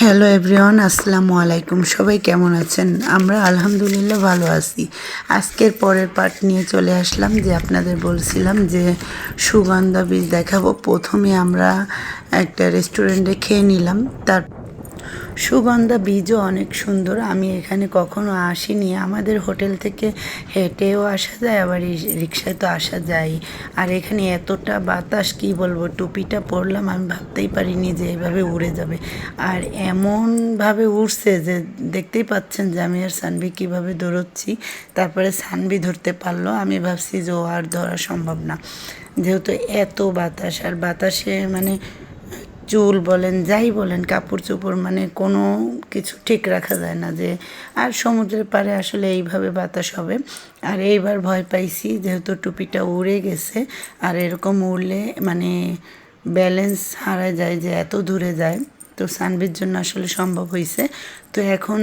Hello everyone আসসালামু আলাইকুম। সবাই কেমন আছেন? আমরা আলহামদুলিল্লাহ ভালো আছি। আজকের পরের পার্ট নিয়ে চলে আসলাম যে আপনাদের বলছিলাম যে সুগন্ধা বীজ দেখাবো। প্রথমে আমরা একটা রেস্টুরেন্টে খেয়ে নিলাম। তার সুগন্ধা, বীজও অনেক সুন্দর। আমি এখানে কখনো আসিনি। আমাদের হোটেল থেকে হেঁটেও আসা যায়, আবার রিক্সায় তো আসা যায়। আর এখানে এতটা বাতাস, কি বলব, টুপিটা পরলাম, আমি ভাবতেই পারিনি যে এভাবে উড়ে যাবে। আর এমনভাবে উড়ছে যে দেখতেই পাচ্ছেন যে আমি আর সানভি কীভাবে দৌড়চ্ছি। তারপরে সানভি ধরতে পারল। আমি ভাবছি যে ও আর ধরা সম্ভব না। যেহেতু এত বাতাস, আর বাতাসে মানে চুল বলেন যাই বলেন কাপড় চোপড় মানে কোনো কিছু ঠিক রাখা যায় না যে আর সমুদ্রের পাড়ে আসলে এইভাবে বাতাস হবে। আর এইবার ভয় পাইছি যেহেতু টুপিটা উড়ে গেছে আর এরকম উড়লে মানে ব্যালেন্স হারা যায় যে এত দূরে যায়। তো সানবির জন্য আসলে সম্ভব হয়েছে তো এখন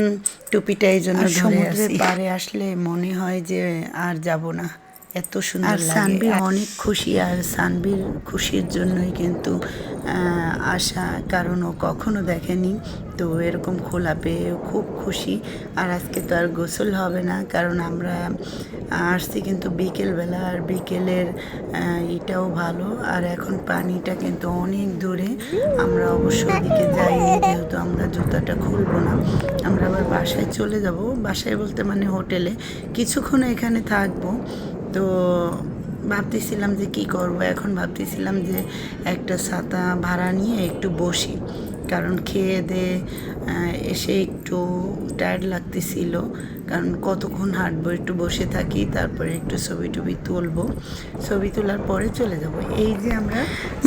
টুপিটা এই জন্য সমুদ্রের পাড়ে আসলে মনে হয় যে আর যাব না। এত সুন্দর লাগে। সানবি অনেক খুশি আর সানবির খুশির জন্যই কিন্তু আশা কারণ ও কখনো দেখেনি। তো এরকম খোলা পেয়ে খুব খুশি। আর আজকে তো আর গোসল হবে না কারণ আমরা আসছি কিন্তু বিকেলবেলা আর বিকেলের এটাও ভালো। আর এখন পানিটা কিন্তু অনেক দূরে। আমরা অবশ্য ওদিকে যাইনি যেহেতু আমরা জুতাটা খুলবো না। আমরা আবার বাসায় চলে যাব। বাসায় বলতে মানে হোটেলে। কিছুক্ষণ এখানে থাকব। তো ভাবতেছিলাম যে কি করব? এখন ভাবতেছিলাম যে একটা ছাতা ভাড়া নিয়ে একটু বসি। কারণ খেয়ে দে এসে একটু টায়ার্ড লাগতেছিল। কারণ কতক্ষণ হাঁটবো একটু বসে থাকি তারপরে একটু ছবি টবি তুলবো। ছবি তোলার পরে চলে যাব। এই যে আমরা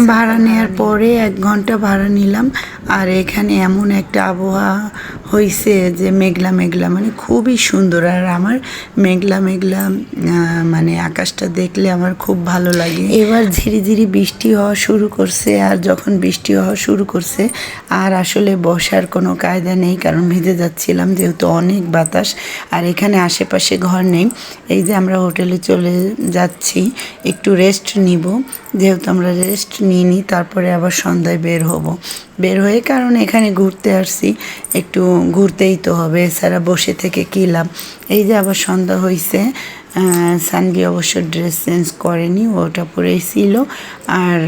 ভাড়া নেওয়ার পরে এক ঘণ্টা ভাড়া নিলাম। আর এখানে এমন একটা আবহাওয়া হয়েছে যে মেঘলা মেঘলা মানে খুবই সুন্দর। আর আমার মেঘলা মেঘলা মানে আকাশটা দেখলে আমার খুব ভালো লাগে। এবার ধীরে ধীরে বৃষ্টি হওয়া শুরু করছে। আর যখন বৃষ্টি হওয়া শুরু করছে আর আসলে বসার কোনো কায়দা নেই, কারণ ভিজে যাচ্ছিলাম যেহেতু অনেক বাতাস, আর এখানে আশেপাশে ঘর নেই। এই যে আমরা হোটেলে চলে যাচ্ছি, একটু রেস্ট নিব। যেহেতু আমরা রেস্ট নিই নি তারপরে আবার সন্ধ্যায় বের হব। বের হয়ে কারণ এখানে ঘুরতে আসছি, একটু ঘুরতেই তো হবে, এছাড়া বসে থেকে কী লাভ? এই যে আবার সন্ধ্যা হয়েছে সানবি অবশ্য ড্রেস চেঞ্জ করেনি, ওটা পরেই ছিল, আর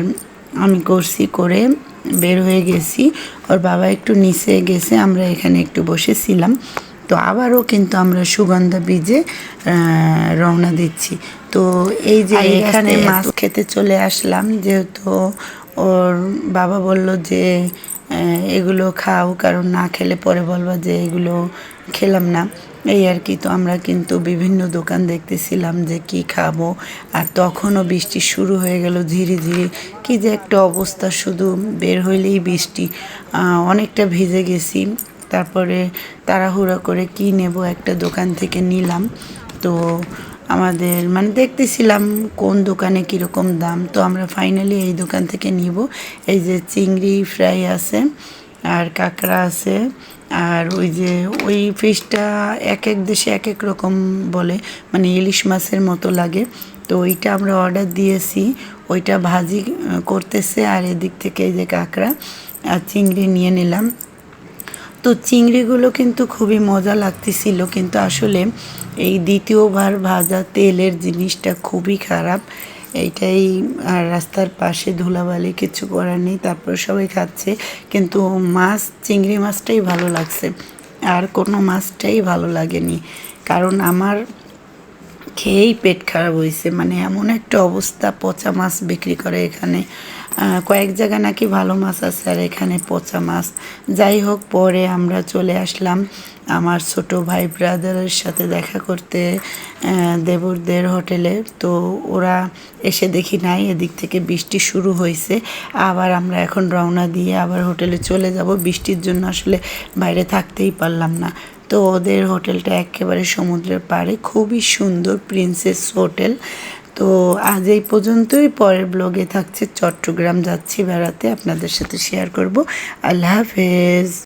আমি করছি করে বের হয়ে গেছি। ওর বাবা একটু নিচে গেছে আমরা এখানে একটু বসেছিলাম। তো আবারও কিন্তু আমরা সুগন্ধা বীজে রওনা দিচ্ছি। তো এই যে এখানে মাছ খেতে চলে আসলাম যেহেতু ওর বাবা বলল যে এগুলো খাও কারণ না খেলে পরে বলবা যে এগুলো খেলাম না। এই আর কি, তো আমরা কিন্তু বিভিন্ন দোকান দেখতেছিলাম যে কি খাব। আর তখনও বৃষ্টি শুরু হয়ে গেল ধীরে ধীরে। কি যে একটা অবস্থা, শুধু বের হইলেই বৃষ্টি। অনেকটা ভিজে গেছি। তারপরে তাড়াহুড়া করে কি নেব একটা দোকান থেকে নিলাম। তো আমাদের মানে দেখতেছিলাম কোন দোকানে কীরকম দাম। তো আমরা ফাইনালি এই দোকান থেকে নিব। এই যে চিংড়ি ফ্রাই আছে আর কাঁকড়া আছে। আর ওই যে ওই ফিশটা এক এক দেশে এক এক রকম বলে মানে ইলিশ মাছের মতো লাগে। তো ওইটা আমরা অর্ডার দিয়েছি। ওইটা ভাজি করতেছে আর এদিক থেকে এই যে কাঁকড়া আর চিংড়ি নিয়ে নিলাম। তো চিংড়িগুলো কিন্তু খুবই মজা লাগতেছিল, কিন্তু আসলে এই দ্বিতীয়বার ভাজা তেলের জিনিসটা খুবই খারাপ। এইটাই, আর রাস্তার পাশে ধুলাবালি কিছু করার নেই, তারপর সবাই খাচ্ছে। কিন্তু মাছ, চিংড়ি মাছটাই ভালো লাগছে। আর কোনো মাছটাই ভালো লাগেনি। কারণ আমার খেয়েই পেট খারাপ হয়েছে। মানে এমন একটা অবস্থা, পচা মাছ বিক্রি করে এখানে। কয়েক জায়গা নাকি ভালো মাছ আছে আর এখানে পচা মাছ। যাই হোক, পরে আমরা চলে আসলাম আমার ছোট ভাই ব্রাদারের সাথে দেখা করতে দেবরদের হোটেলে। তো ওরা এসে দেখি নাই, এদিক থেকে বৃষ্টি শুরু হয়েছে। আবার আমরা এখন রওনা দিয়ে আবার হোটেলে চলে যাব। বৃষ্টির জন্য আসলে বাইরে থাকতেই পারলাম না। তো ওদের হোটেলটা একেবারে সমুদ্রের পাড়ে। খুবই সুন্দর প্রিন্সেস হোটেল। তো আজ এই পর্যন্তই। পরের ব্লগে থাকছে চট্টগ্রাম, যাচ্ছি বেড়াতে। আপনাদের সাথে শেয়ার করব। আল্লাহ হাফেজ।